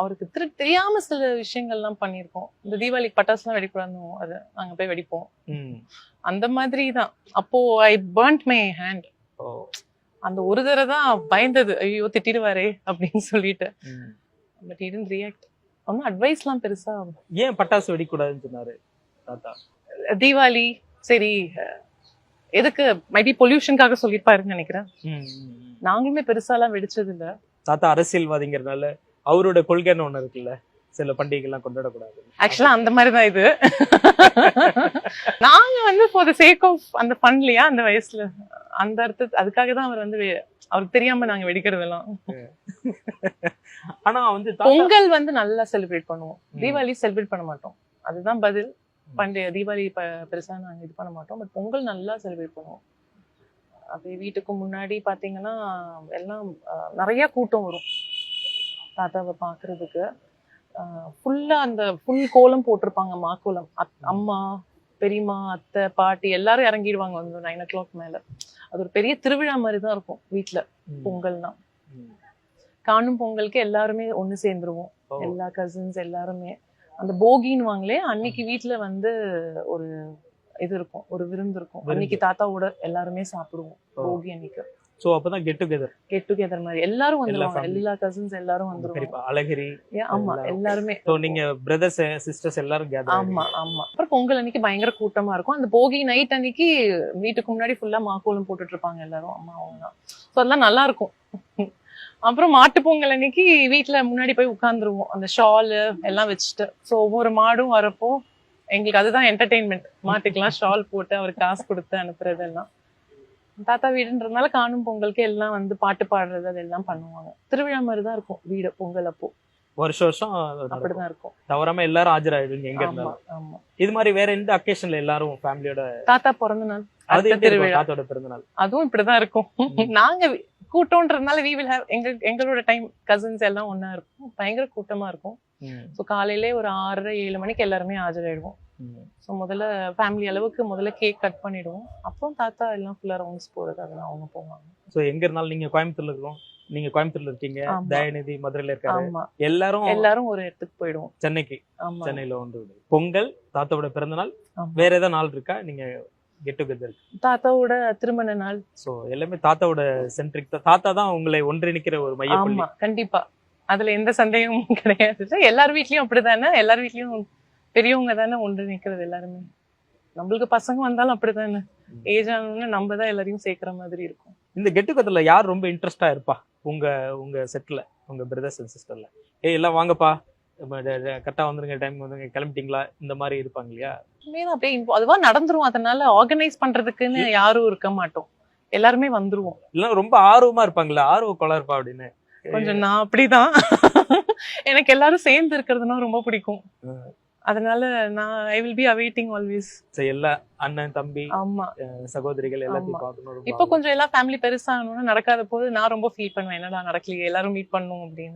அவருக்கு திரு தெரியாம சில விஷயங்கள்லாம் பண்ணியிருக்கோம். இந்த தீபாவளிக்கு பட்டாசுலாம் வெடிக்கூடாது அது நாங்க போய் வெடிப்போம். அந்த மாதிரி தான் அப்போ ஐ burnt மை ஹேண்ட். அந்த ஒரு தடவை தான் பயந்தது. ஐயோ திட்டிடுவாரே அப்படின்னு சொல்லிட்டு. பட் இடன் ரியாக்ட் ஒன்றும் அட்வைஸ்லாம் பெருசா ஏன் பட்டாசு வெடிக்கூடாதுன்னு சொன்னாரு தாத்தா? தீபாவளி சரி எதுக்கு? மேபி பொல்யூஷனுக்காக சொல்லியிருப்பாருன்னு நினைக்கிறேன். நாங்களுமே பெருசாலாம் வெடிச்சது இல்ல தாத்தா அரசியல்வாதிங்கிறதுனால அவரோட கொள்கைன்னு ஒண்ணு இருக்குல்ல. சில பண்டிகை எல்லாம் கொண்டாடக்கூடாது ஆக்சுவலா அந்த மாதிரி தான் இது. நாங்க வந்து ஃபார் த சேக் ஆஃப் அந்த பண்ணலையா அந்த வயசுல. அந்த அர்த்தத்து அதுக்காக தான் அவர் வந்து அவருக்கு தெரியாம நாங்க வெடிக்கிறதெல்லாம். ஆனா வந்து பொங்கல் வந்து நல்லா செலிப்ரேட் பண்ணுவோம். தீபாவளி செலிப்ரேட் பண்ண மாட்டோம். அதுதான் பதில். பண்டைய தீபாவளி பெருசா நாங்க இது பண்ண மாட்டோம். பட் பொங்கல் நல்லா செலிப்ரேட் பண்ணுவோம். அப்படியே வீட்டுக்கு முன்னாடி பாத்தீங்கன்னா எல்லாம் நிறைய கூட்டம் வரும். தாத்தாவை பாக்குறதுக்கு ஃபுல்லா அந்த ஃபுல் கோலம் போட்டிருப்பாங்க மாக்கோலம் அத்- அம்மா பெரியம்மா அத்தை பாட்டி எல்லாரும் இறங்கிடுவாங்க வந்து நைன் ஓ கிளாக் மேல. அது ஒரு பெரிய திருவிழா மாதிரி தான் இருக்கும் வீட்ல ம், பொங்கல்னா. காணும் பொங்கலுக்கு எல்லாருமே ஒண்ணு சேர்ந்துருவோம். எல்லா கசின்ஸ் எல்லாருமே. அந்த போகின்னு வாங்களே அன்னைக்கு வீட்ல வந்து ஒரு இது இருக்கும் ஒரு விருந்து இருக்கும். அன்னைக்கு தாத்தாவோட எல்லாருமே சாப்பிடுவோம். போகி அன்னைக்கு. சோ அப்பதான் கெட் டுகெதர் கெட் டுகெதர் மாதிரி. எல்லாரும் வந்துருவாங்க. எல்லா கசின்ஸ் எல்லாரும் வந்துருவாங்க. அழகிரி ஆமா எல்லாரும். சோ நீங்க பிரதர்ஸ் சிஸ்டர்ஸ் எல்லாரும் கேதர் ஆமா ஆமா. அப்புறம் பொங்கல் அன்னைக்கு பயங்கர கூட்டமா இருக்கும். அந்த போகி நைட் அன்னைக்கு வீட்டுக்கு முன்னாடி ஃபுல்லா மாக்கோலம் போட்டுட்டு இருப்பாங்க எல்லாரும் அம்மா அவங்க ஸோ அதெல்லாம் நல்லா இருக்கும். அப்புறம் மாட்டு பொங்கல் அன்னைக்கு வீட்ல முன்னாடி போய் உட்காந்துருவோம் அந்த ஷாலு எல்லாம் வச்சுட்டு. ஸோ ஒவ்வொரு மாடும் வரப்போ எங்களுக்கு அதுதான் என்டர்டெயின்மெண்ட் மாட்டுக்கெல்லாம் ஷால் போட்டு அவருக்கு காசு கொடுத்து அனுப்புறதெல்லாம். தாத்தா வீடுன்றதுனால காணும் பொங்கலுக்கு எல்லாம் வந்து பாட்டு பாடுறது அதெல்லாம் பண்ணுவாங்க. திருவிழா மாதிரி தான் இருக்கும். வீடு பொங்கல் அப்போ. வருஷம் வருஷம். அப்படிதான் இருக்கும். தவறாம எல்லாரும் ஆஜராயிடுங்க எங்க இருந்தாலும். ஆமா இது மாதிரி வேற எந்த அக்கேஷன்ல எல்லாரும் ஃபேமிலியோட தாத்தா பிறந்த நாள் அது? திருவிழா. தாத்தாவோட பிறந்தநாள். அதுவும் இப்படிதான் இருக்கும். நாங்க வி- கூட்டம்ன்றதுனால we will have எங்க எங்களோட டைம் கசின்ஸ் எல்லாம் ஒண்ணா இருக்கும் பயங்கர கூட்டமா இருக்கும். ஸோ காலையிலே ஒரு ஆறரை ஏழு மணிக்கு எல்லாருமே ஆஜராயிடுவோம். ஸோ முதல்ல ஃபேமிலி அளவுக்கு முதல்ல கேக் கட் பண்ணிடுவோம். அப்புறம் தாத்தா எல்லாம் ஃபுல்லா ரவுண்ட்ஸ் போறது அதெல்லாம் அவங்க போவாங்க. சோ எங்க இருந்தாலும் நீங்க கோயம்புத்தூர்ல இருக்கோம் நீங்க கோயம்புத்தூர்ல இருக்கீங்க. தயாநிதி மதுரையில இருக்காரு. ஆமா. எல்லாரும் எல்லாரும் ஒரு இடத்துக்கு போயிடுவோம். சென்னைக்கு. சென்னையில வந்து பொங்கல் தாத்தாவோட பிறந்தநாள் ஆமா. வேற ஏதாவது நாள் இருக்கா? நீங்க கெட் டுகெதர் தாத்தாவோட திருமண நாள். சோ எல்லாமே தாத்தாவோட சென்ட்ரிக் தாத்தா தான் உங்களை ஒன்றிணைக்கிற ஒரு ஆமா கண்டிப்பா. அதுல எந்த சந்தேகமும் கிடையாது. எல்லார் வீட்லயும் அப்படிதானே? எல்லார் வீட்லயும் பெரியவங்க தானே ஒன்று நிக்கிறது எல்லாருமே. நம்மளுக்கு பசங்க வந்தாலும் அப்படிதானே. ஏஜ் ஆனவங்க நம்ம தான் எல்லாரையும் சேர்க்கிற மாதிரி இருக்கும். இந்த கெட் டுகெதர்ல யார் ரொம்ப இன்ட்ரெஸ்டா இருப்பா? உங்க உங்க செட்ல உங்க பிரதர்ஸ் அண்ட் சிஸ்டர்ல ஏய் எல்லாம் வாங்கப்பா. கரெக்டா வந்துருங்க டைம் வந்துருங்க. கிளம்பிட்டீங்களா? இந்த மாதிரி இருப்பாங்க இல்லையா? அப்படியே அதுவா நடந்துரும். அதனால ஆர்கனைஸ் பண்றதுக்குன்னு யாரும் இருக்க மாட்டோம். எல்லாருமே வந்துருவோம். இல்ல ரொம்ப ஆர்வமா இருப்பாங்களா? ஆர்வ கொலை இருப்பா அப்படின்னு. கொஞ்சம் நான் அப்படிதான். எனக்கு எல்லாரும் சேர்ந்து இருக்கிறதுனா ரொம்ப பிடிக்கும். அதனால நான் I will be awaiting always எல்லா அண்ணன் தம்பி ஆமா. சகோதரிகள் எல்லாத்தையும். பார்க்கணும் இப்ப கொஞ்சம் எல்லாம் ஃபேமிலி பெருசாகணும்னு நடக்காத போது நான் ரொம்ப ஃபீல் பண்ணுவேன். என்னடா நடக்கலையே எல்லாரும் மீட் பண்ணும் அப்படின்னு.